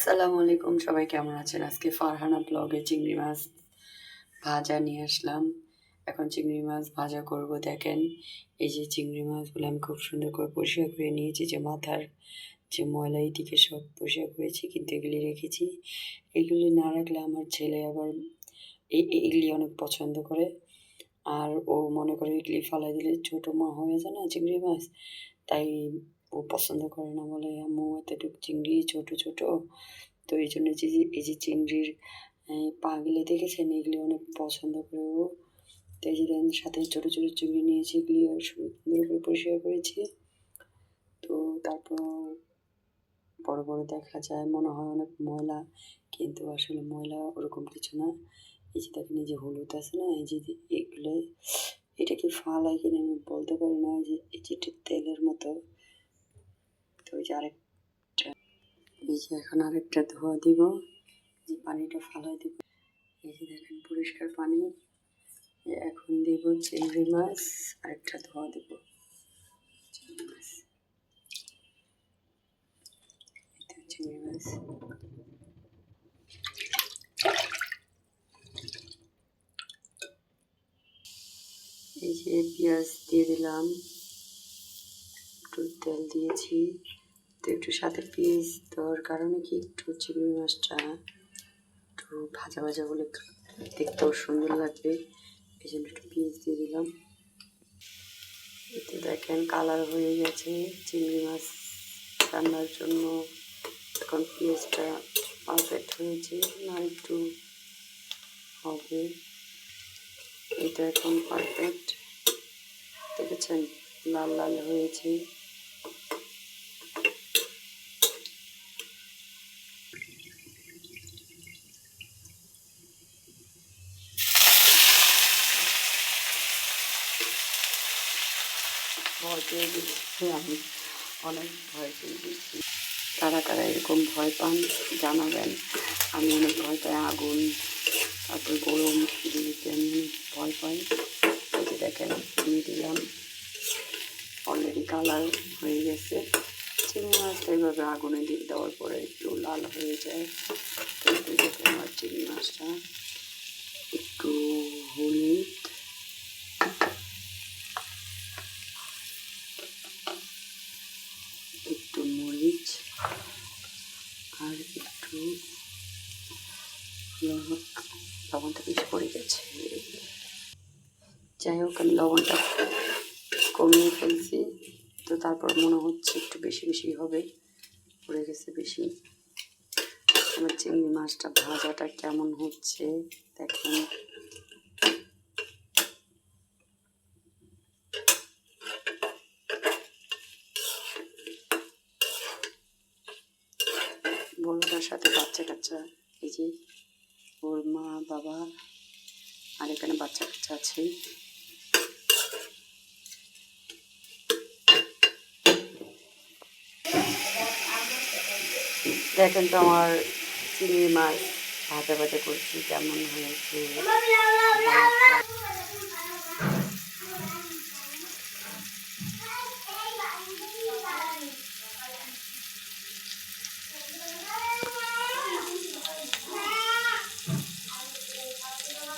আসসালামু আলাইকুম। সবাই কেমন আছেন? আজকে ফারহানা ব্লগে চিংড়ি মাছ ভাজা নিয়ে আসলাম। এখন চিংড়ি মাছ ভাজা করব, দেখেন। এই যে চিংড়ি মাছগুলো আমি খুব সুন্দর করে পরিষ্কার করে নিয়েছি, যে মাথার যে ময়লা এইদিকে সব পরিষ্কার করেছি, কিন্তু এগুলি রেখেছি। এগুলি না রাখলে আমার ছেলে আবার এগুলি অনেক পছন্দ করে। আর ও মনে করে এগুলি ফালাই দিলে ছোটো মা হয়ে যায় না চিংড়ি মাছ? তাই ও পছন্দ করে না বলে আম্মু এতটুকু চিংড়ি ছোট ছোট। তো এই জন্য যে, এই যে চিংড়ির পাগুলো দেখেছেন? এগুলি অনেক পছন্দ করে ও। তো এই যে সাথে ছোট ছোট চিংড়ি নিয়েছি এগুলিও সুন্দর করে পরিষ্কার করেছি। তো তারপর বড় বড় দেখা যায়, মনে হয় অনেক ময়লা, কিন্তু আসলে ময়লা ওরকম কিছু না। এই যে দেখেন, এই যে হলুদ আছে না, এই যে এগুলো এটা কি ফালাই কিনা আমি বলতে পারি না, এই যে এই যে তেলের মতো। ওই যে আরেকটা, এই যে এখন আরেকটা ধোয়া দিব যে পানিটা ফালাই দিব। এই যে দেখেন পরিষ্কার পানি এখন দিব চিংড়ি মাছ, আরেকটা ধোয়া দিব। চিংড়ি মাছ। এই যে পেঁয়াজ দিয়ে দিলাম, একটু তেল দিয়েছি। তো একটু সাথে পেঁয়াজ দেওয়ার কারণে কি একটু চিংড়ি মাছটা একটু ভাজা ভাজা বলে দেখতেও সুন্দর লাগবে। এই জন্য একটু পেঁয়াজ দিয়ে দিলাম। এতে দেখেন কালার হয়ে গেছে চিংড়ি মাছ রান্নার জন্য। এখন পেঁয়াজটা পারফেক্ট হয়েছে না একটু হবে। এটা এখন পারফেক্ট দেখেছেন? লাল লাল হয়েছে। ভয় পেয়ে গেছি। আমি অনেক ভয় পেয়ে গেছি। কারা কারা এরকম ভয় পান, জানাবেন। আমি অনেক ভয় পাই, আগুন, তারপর গরম এগুলিতে আমি অনেক ভয় পাই। যে দেখেন দিয়ে দিলাম অলরেডি কালার হয়ে গেছে। চিংড়ি মাছটা এইভাবে আগুনে দিয়ে দেওয়ার পরে একটু লাল হয়ে যায়। তো দেখেন আমার চিংড়ি মাছটা একটু হলুদ একটু মরিচ আর একটু লবণ, লবণটা বেশি পড়ে গেছে। যাই হোক, আমি লবণটা কমিয়ে ফেলছি। তো তারপর মনে হচ্ছে একটু বেশি বেশি হবে। পড়ে গেছে বেশি। আমার চিংড়ি মাছটা ভাজাটা কেমন হচ্ছে, দেখেন। বড়টার সাথে বাচ্চা কাচ্চা এই যে ওর মা, বাবা আর এখানে বাচ্চা কাচ্চা আছে। দেখেন তো আমার চিংড়ি মাছ ভাজা ভাজা করছি, কেমন হয়েছে?